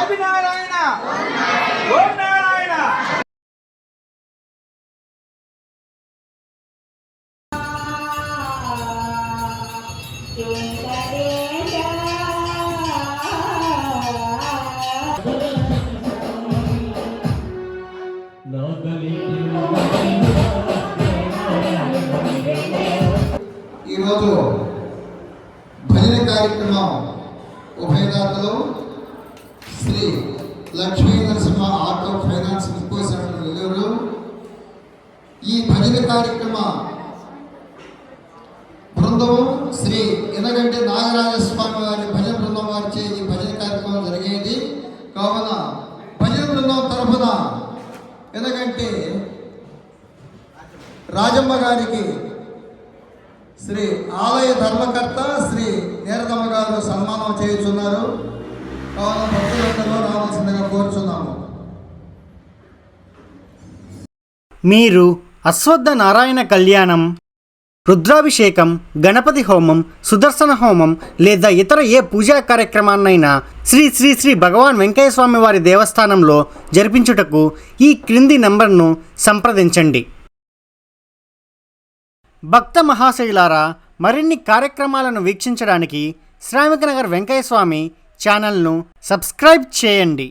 ఆదినారాయణ! ఓం నారాయణ ఈరోజు భజన కార్యక్రమం ఉభయదాతలు Sri Lakshmi Narasimha auto finance depot centre Nellore ఈ భజన కార్యక్రమ బృందం శ్రీ ఎనగంటి నాగరాజస్వామి వారి భజన బృందం వారిచే ఈ భజన కార్యక్రమం జరిగేది. కావున భజన బృందం తరఫున ఎనగంటి రాజమ్మ గారికి శ్రీ ఆలయ ధర్మకర్త శ్రీ నేరదమ్మ గారు సన్మానం చేయుచున్నారు. కావున మీరు అశ్వద్ధ నారాయణ కళ్యాణం రుద్రాభిషేకం గణపతి హోమం సుదర్శన హోమం లేదా ఇతర ఏ పూజా కార్యక్రమాన్నైనా శ్రీ శ్రీ శ్రీ భగవాన్ వెంకయ్య స్వామి వారి దేవస్థానంలో జరిపించుటకు ఈ క్రింది నంబర్ను సంప్రదించండి. భక్త మహాశైలారా మరిన్ని కార్యక్రమాలను వీక్షించడానికి శ్రామికనగర్ వెంకయ్య స్వామి ఛానల్ను సబ్స్క్రైబ్ చేయండి.